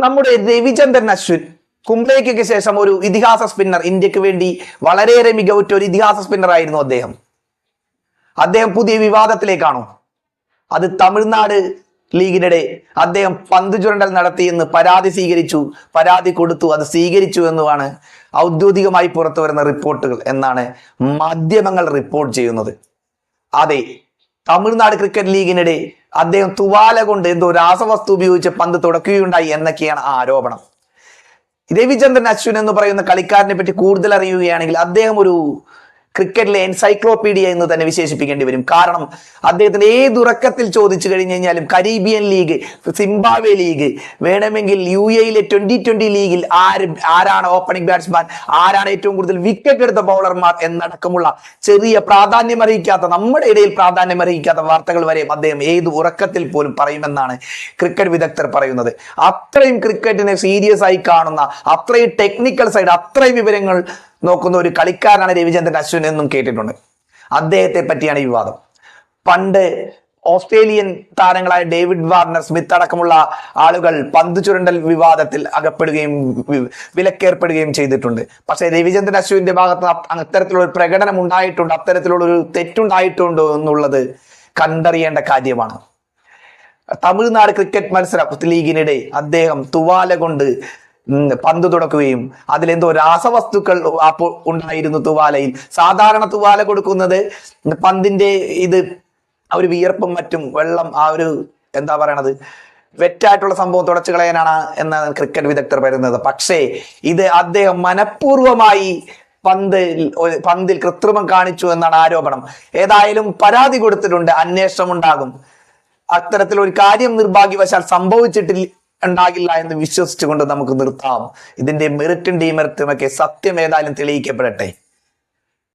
നമ്മുടെ രവിചന്ദ്രൻ അശ്വിൻ കുംബ്ലേക്കൊക്കെ ശേഷം ഒരു ഇതിഹാസ സ്പിന്നർ ഇന്ത്യയ്ക്ക് വേണ്ടി വളരെയേറെ മികവുറ്റ ഒരു ഇതിഹാസ സ്പിന്നർ ആയിരുന്നു അദ്ദേഹം. അദ്ദേഹം പുതിയ വിവാദത്തിലേക്കാണോ? അത് തമിഴ്നാട് ലീഗിനിടെ അദ്ദേഹം പന്ത് ചുരണ്ടൽ നടത്തിയെന്ന് പരാതി സ്വീകരിച്ചു. പരാതി കൊടുത്തു അത് സ്വീകരിച്ചു എന്നുമാണ് ഔദ്യോഗികമായി പുറത്തു വരുന്ന റിപ്പോർട്ടുകൾ എന്നാണ് മാധ്യമങ്ങൾ റിപ്പോർട്ട് ചെയ്യുന്നത്. അതെ തമിഴ്നാട് ക്രിക്കറ്റ് ലീഗിനിടെ അദ്ദേഹം തുവാല കൊണ്ട് എന്തോ രാസവസ്തു ഉപയോഗിച്ച് പന്ത് തുടക്കുകയുണ്ടായി എന്നൊക്കെയാണ് ആരോപണം. രവിചന്ദ്രൻ അശ്വിൻ എന്ന് പറയുന്ന കളിക്കാരനെ പറ്റി കൂടുതൽ അറിയുകയാണെങ്കിൽ അദ്ദേഹം ഒരു ക്രിക്കറ്റിലെ എൻസൈക്ലോപീഡിയ എന്ന് തന്നെ വിശേഷിപ്പിക്കേണ്ടി വരും. കാരണം അദ്ദേഹത്തിന് ഏതുറക്കത്തിൽ ചോദിച്ചു കഴിഞ്ഞു കഴിഞ്ഞാലും കരീബിയൻ ലീഗ് സിംബാബ്വെ ലീഗ് വേണമെങ്കിൽ യു എയിലെ ട്വന്റി ട്വന്റി ലീഗിൽ ആര് ആരാണ് ഓപ്പണിംഗ് ബാറ്റ്സ്മാൻ ആരാണ് ഏറ്റവും കൂടുതൽ വിക്കറ്റ് എടുത്ത ബൗളർമാർ എന്നടക്കമുള്ള ചെറിയ പ്രാധാന്യം അറിയിക്കാത്ത നമ്മുടെ ഇടയിൽ പ്രാധാന്യം അറിയിക്കാത്ത വാർത്തകൾ വരെ അദ്ദേഹം ഏത് ഉറക്കത്തിൽ പോലും പറയുമെന്നാണ് ക്രിക്കറ്റ് വിദഗ്ധർ പറയുന്നത്. അത്രയും ക്രിക്കറ്റിനെ സീരിയസ് ആയി കാണുന്ന അത്രയും ടെക്നിക്കൽ സൈഡ് അത്രയും വിവരങ്ങൾ നോക്കുന്ന ഒരു കളിക്കാരനാണ് രവിചന്ദ്രൻ അശ്വിൻ എന്നും കേട്ടിട്ടുണ്ട്. അദ്ദേഹത്തെ പറ്റിയാണ് വിവാദം. പണ്ട് ഓസ്ട്രേലിയൻ താരങ്ങളായ ഡേവിഡ് വാർണർ സ്മിത്ത് അടക്കമുള്ള ആളുകൾ പന്ത് ചുരണ്ടൽ വിവാദത്തിൽ അകപ്പെടുകയും വിലക്കേർപ്പെടുകയും ചെയ്തിട്ടുണ്ട്. പക്ഷേ രവിചന്ദ്രൻ അശ്വിന്റെ ഭാഗത്ത് അത്തരത്തിലുള്ള ഒരു പ്രകടനം ഉണ്ടായിട്ടുണ്ട് അത്തരത്തിലുള്ള ഒരു തെറ്റുണ്ടായിട്ടുണ്ടോ എന്നുള്ളത് കണ്ടറിയേണ്ട കാര്യമാണ്. തമിഴ്നാട് ക്രിക്കറ്റ് മത്സര ലീഗിനിടെ അദ്ദേഹം തുവാല കൊണ്ട് പന്ത് തുടക്കുകയും അതിലെന്തോ രാസവസ്തുക്കൾ അപ്പോൾ ഉണ്ടായിരുന്നു തുവാലയിൽ. സാധാരണ തുവാല കൊടുക്കുന്നത് പന്തിന്റെ ഇത് ആ ഒരു വിയർപ്പും മറ്റും വെള്ളം ആ ഒരു എന്താ പറയണത് വെറ്റായിട്ടുള്ള സംഭവം തുടച്ചു കളയാനാണ് എന്നാണ് ക്രിക്കറ്റ് വിദഗ്ധർ പറയുന്നത്. പക്ഷേ ഇത് അദ്ദേഹം മനഃപൂർവമായി പന്ത് പന്തിൽ കൃത്രിമം കാണിച്ചു എന്നാണ് ആരോപണം. ഏതായാലും പരാതി കൊടുത്തിട്ടുണ്ട് അന്വേഷണം ഉണ്ടാകും അത്തരത്തിൽ ഒരു കാര്യം നിർഭാഗ്യവശാൽ സംഭവിച്ചിട്ടില്ല ഉണ്ടാകില്ല എന്ന് വിശ്വസിച്ചുകൊണ്ട് നമുക്ക് നിർത്താം. ഇതിന്റെ മെറിറ്റും ഡീമെറിറ്റും ഒക്കെ സത്യം ഏതായാലും തെളിയിക്കപ്പെടട്ടെ.